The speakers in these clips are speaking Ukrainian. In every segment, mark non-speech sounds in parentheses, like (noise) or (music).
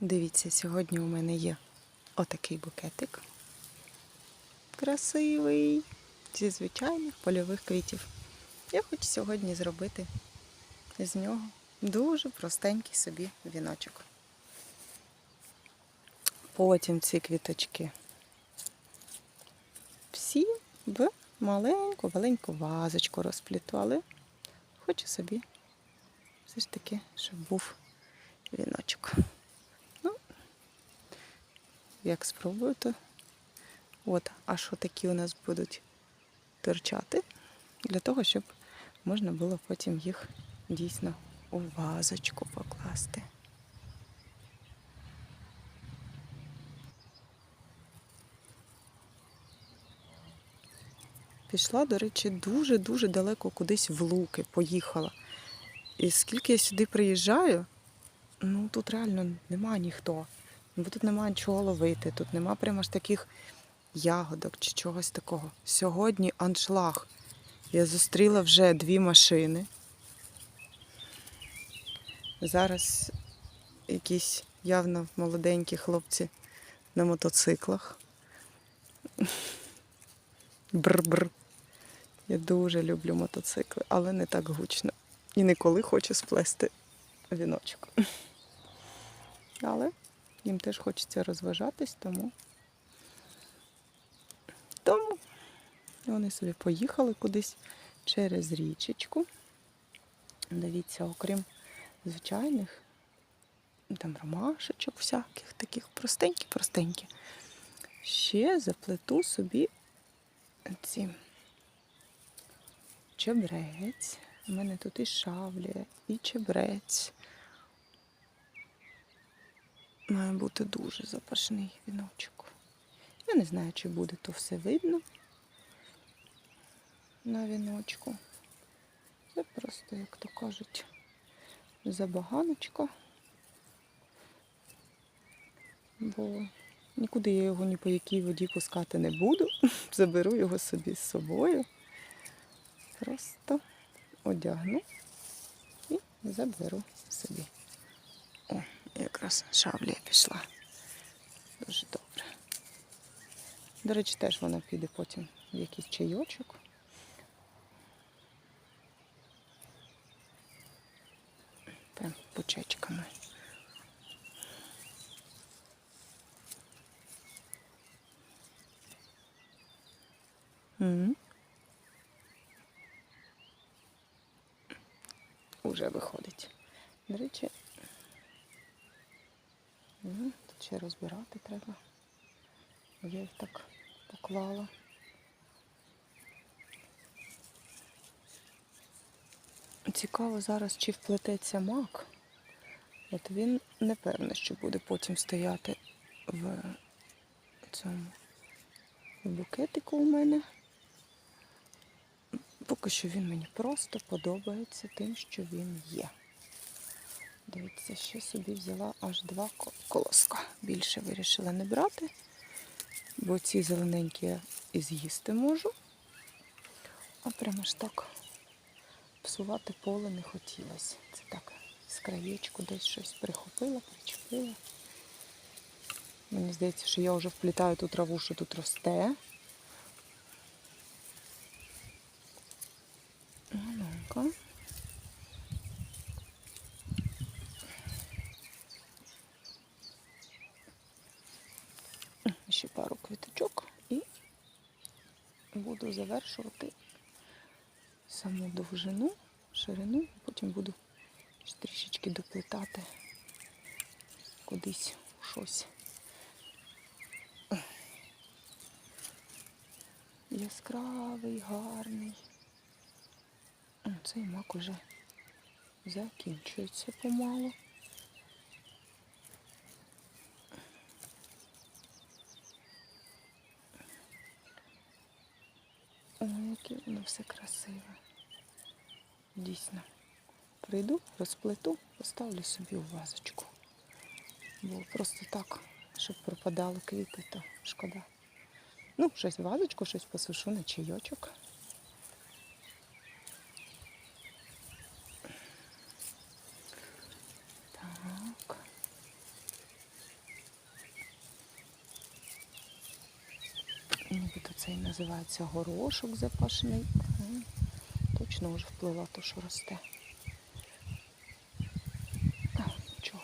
Дивіться, сьогодні у мене є отакий букетик. Красивий, зі звичайних польових квітів. Я хочу сьогодні зробити з нього дуже простенький собі віночок. Потім ці квіточки всі в маленьку, маленьку вазочку розпліту, але хочу собі все ж таки, щоб був віночок. Як спробую, то от, а що такі у нас будуть торчати, для того, щоб можна було потім їх дійсно у вазочку покласти. Пішла, до речі, дуже-дуже далеко кудись в луки поїхала. І скільки я сюди приїжджаю, ну тут реально нема ніхто. Бо тут нема нічого ловити, тут нема прямо ж таких ягодок чи чогось такого. Сьогодні аншлаг. Я зустріла вже дві машини. Зараз якісь явно молоденькі хлопці на мотоциклах. Бр-бр. Я дуже люблю мотоцикли, але не так гучно. І не коли хочу сплести віночок. Але їм теж хочеться розважатись, тому. Тому вони собі поїхали кудись через річечку. Дивіться, окрім звичайних, там ромашечок всяких, таких простенькі-простенькі. Ще заплету собі ці чебрець. У мене тут і шавлія, і чебрець. Має бути дуже запашний віночок. Я не знаю, чи буде то все видно на віночку. Це просто, як то кажуть, забаганочка. Бо нікуди я його ні по якій воді пускати не буду. (laughs) Заберу його собі з собою. Просто одягну і заберу собі. О, якраз шаблія пішла. Дуже добре. До речі, теж вона піде потім в якийсь чайочок. Прям пучечками. Уже виходить. До речі, тут ще розбирати треба. Я їх так поклала. Цікаво зараз, чи вплететься мак. От він не певний, що буде потім стояти в цьому букетику у мене. Поки що він мені просто подобається тим, що він є. Дивіться, ще собі взяла аж два колоска. Більше вирішила не брати, бо ці зелененькі я і з'їсти можу. А прямо ж так псувати поле не хотілося. Це так, з краєчку десь щось прихопила, причепила. Мені здається, що я вже вплітаю ту траву, що тут росте. А Ну-ка. Ще пару квіточок і буду завершувати саму довжину, ширину, потім буду трішечки доплетати кудись щось. Яскравий, гарний. Цей мак уже закінчується помалу. Яке воно все красиве. Дійсно. Прийду, розплету, поставлю собі у вазочку. Бо просто так, щоб пропадали квіти, то шкода. Ну, щось в вазочку, щось посушу на чайочок. Так. Нібито це називається горошок запашений. Точно вже вплила то, що росте. А, нічого.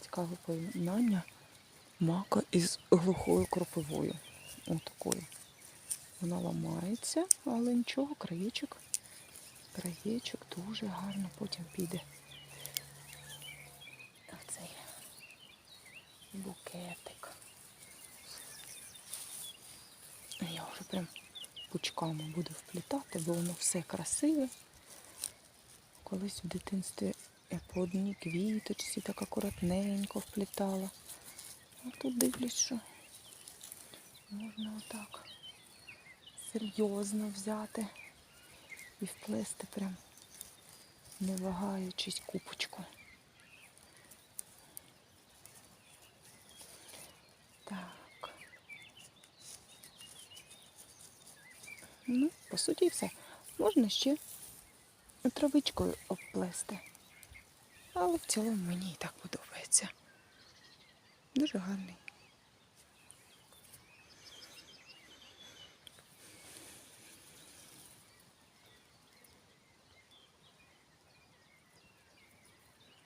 Цікаве поєднання мака із глухою кропивою. Отакою. Вона ламається, але нічого, краєчок. Краєчок дуже гарно потім піде. в цей букетик. Я вже прям пучками буду вплітати, бо воно все красиве. Колись в дитинстві я по одній квіточці так акуратненько вплітала. А тут дивлюсь, що можна отак серйозно взяти і вплести прям не вагаючись купочку. Так. Ну, по суті, все. Можна ще травичкою обплести. Але в цілому мені і так подобається. Дуже гарний.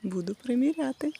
Буду приміряти.